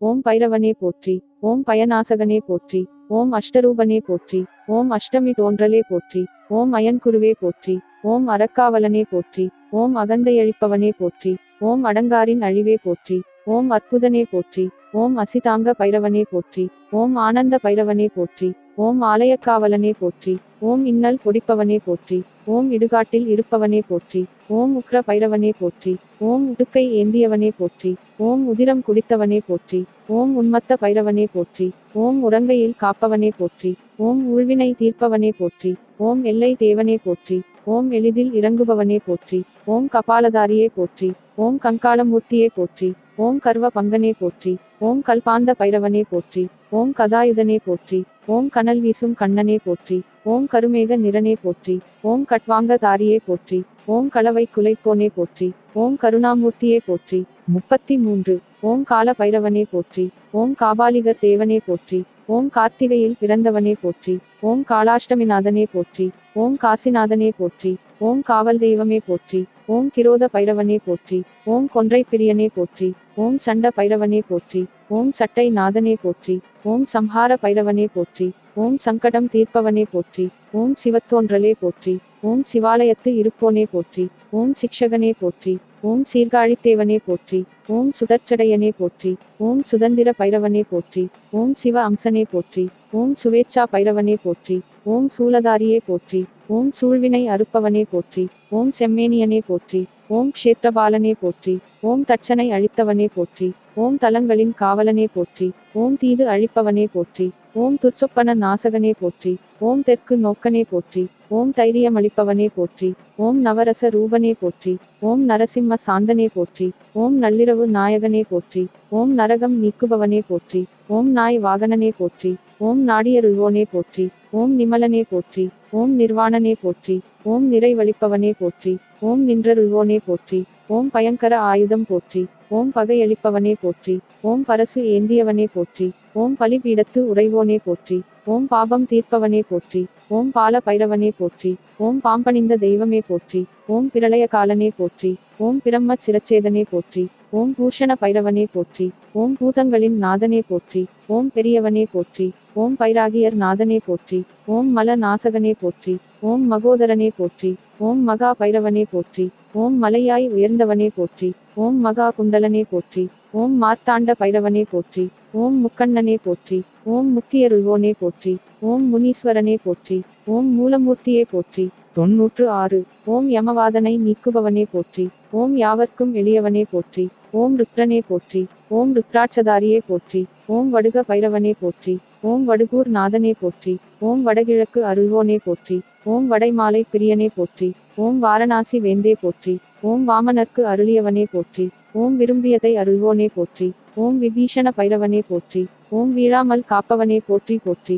ஓம் பைரவனே போற்றி ஓம் பயநாசகனே போற்றி ஓம் அஷ்டரூபனே போற்றி ஓம் அஷ்டமி தோன்றலே போற்றி ஓம் அயன்குருவே போற்றி ஓம் அறக்காவலனே போற்றி ஓம் அகந்தையழிப்பவனே போற்றி ஓம் அடங்காரின் அழிவே போற்றி ஓம் அற்புதனே போற்றி ஓம் அசிதாங்க பைரவனே போற்றி ஓம் ஆனந்த பைரவனே போற்றி ஓம் ஆலயக்காவலனே போற்றி ஓம் இன்னல் பொடிப்பவனே போற்றி ஓம் இடுகாட்டில் இருப்பவனே போற்றி ஓம் உக்ர பைரவனே போற்றி ஓம் உடுக்கை ஏந்தியவனே போற்றி ஓம் உதிரம் குடித்தவனே போற்றி ஓம் உன்மத்த பைரவனே போற்றி ஓம் உறங்கையில் காப்பவனே போற்றி ஓம் உழ்வினை தீர்ப்பவனே போற்றி ஓம் எல்லை தேவனே போற்றி ஓம் எளிதில் இறங்குபவனே போற்றி ஓம் கபாலதாரியே போற்றி ஓம் கங்காளமூர்த்தியே போற்றி ஓம் கர்வ பங்கனே போற்றி ஓம் கல்பாந்த பைரவனே போற்றி ஓம் கதாயுதனே போற்றி ஓம் கனல் வீசும் கண்ணனே போற்றி ஓம் கருமேக நிறனே போற்றி ஓம் கட்வாங்க தாரியே போற்றி ஓம் களவை குலைப்போனே போற்றி ஓம் கருணாமூர்த்தியே போற்றி. முப்பத்தி மூன்று ஓம் கால பைரவனே போற்றி ஓம் காபாலிகர் தேவனே போற்றி. ஓம் கார்த்திகையில் பிறந்தவனே போற்றி ஓம் காளாஷ்டமிநாதனே போற்றி ஓம் காசிநாதனே போற்றி ஓம் காவல் தெய்வமே போற்றி ஓம் கிரோத பைரவனே போற்றி ஓம் கொன்றை பிரியனே போற்றி ஓம் சண்ட பைரவனே போற்றி ஓம் சட்டை நாதனே போற்றி ஓம் சம்ஹார பைரவனே போற்றி ஓம் சங்கடம் தீர்ப்பவனே போற்றி ஓம் சிவத்தோன்றலே போற்றி ஓம் சிவாலயத்து இருப்போனே போற்றி ஓம் சிக்ஷகனே போற்றி ஓம் சீர்காழித்தேவனே போற்றி ஓம் சுடற்சடையனே போற்றி ஓம் சுதந்திர பைரவனே போற்றி ஓம் சிவ அம்சனே போற்றி ஓம் சுவேச்சா பைரவனே போற்றி ஓம் சூலதாரியே போற்றி ஓம் சூழ்வினை அறுப்பவனே போற்றி ஓம் செம்மேனியனே போற்றி ஓம் க்ஷேத்திரபாலனே போற்றி ஓம் தட்சனை அழித்தவனே போற்றி ஓம் தலங்களின் காவலனே போற்றி ஓம் தீது அழிப்பவனே போற்றி ஓம் துர்ச்சொப்பன நாசகனே போற்றி ஓம் தெற்கு நோக்கனே போற்றி ஓம் தைரியமளிப்பவனே போற்றி ஓம் நவரச ரூபனே போற்றி ஓம் நரசிம்ம சாந்தனே போற்றி ஓம் நள்ளிரவு நாயகனே போற்றி ஓம் நரகம் நீக்குபவனே போற்றி ஓம் நாய் வாகனனே போற்றி ஓம் நாடியருள்வோனே போற்றி ஓம் நிமலனே போற்றி ஓம் நிர்வாணனே போற்றி ஓம் நிறைவழிப்பவனே போற்றி ஓம் நின்றருள்வோனே போற்றி ஓம் பயங்கர ஆயுதம் போற்றி ஓம் பகையளிப்பவனே போற்றி ஓம் பரசு ஏந்தியவனே போற்றி ஓம் பலிபீடத்து உறைவோனே போற்றி ஓம் பாபம் தீர்ப்பவனே போற்றி ஓம் பால பைரவனே போற்றி ஓம் பாம்பணிந்த தெய்வமே போற்றி ஓம் பிரளய காலனே போற்றி ஓம் பிரம்ம சிரச்சேதனே போற்றி ஓம் பூஷண பைரவனே போற்றி ஓம் பூதங்களின் நாதனே போற்றி ஓம் பெரியவனே போற்றி ஓம் பைராகியர் நாதனே போற்றி ஓம் மல நாசகனே போற்றி ஓம் மகோதரனே போற்றி ஓம் மகா பைரவனே போற்றி ஓம் மலையாய் உயர்ந்தவனே போற்றி ஓம் மகா குண்டலனே போற்றி ஓம் மார்த்தாண்ட பைரவனே போற்றி ஓம் முக்கண்ணனே போற்றி ஓம் முக்தியருள்வோனே போற்றி ஓம் முனீஸ்வரனே போற்றி ஓம் மூலமூர்த்தியே போற்றி தொன்னூற்று ஆறு ஓம் யமவாதனை நீக்குபவனே போற்றி ஓம் யாவர்க்கும் எளியவனே போற்றி ஓம் ருத்ரனே போற்றி ஓம் ருத்ராட்சதாரியே போற்றி ஓம் வடுக பைரவனே போற்றி ஓம் வடுகூர் நாதனே போற்றி ஓம் வடகிழக்கு அருள்வோனே போற்றி ஓம் வடைமாலை பிரியனே போற்றி ஓம் வாரணாசி வேந்தே போற்றி ஓம் வாமனர்க்கு அருளியவனே போற்றி ஓம் விரும்பியதை அருள்வோனே போற்றி ஓம் விபீஷண பைரவனே போற்றி ஓம் வீழாமல் காப்பவனே போற்றி போற்றி.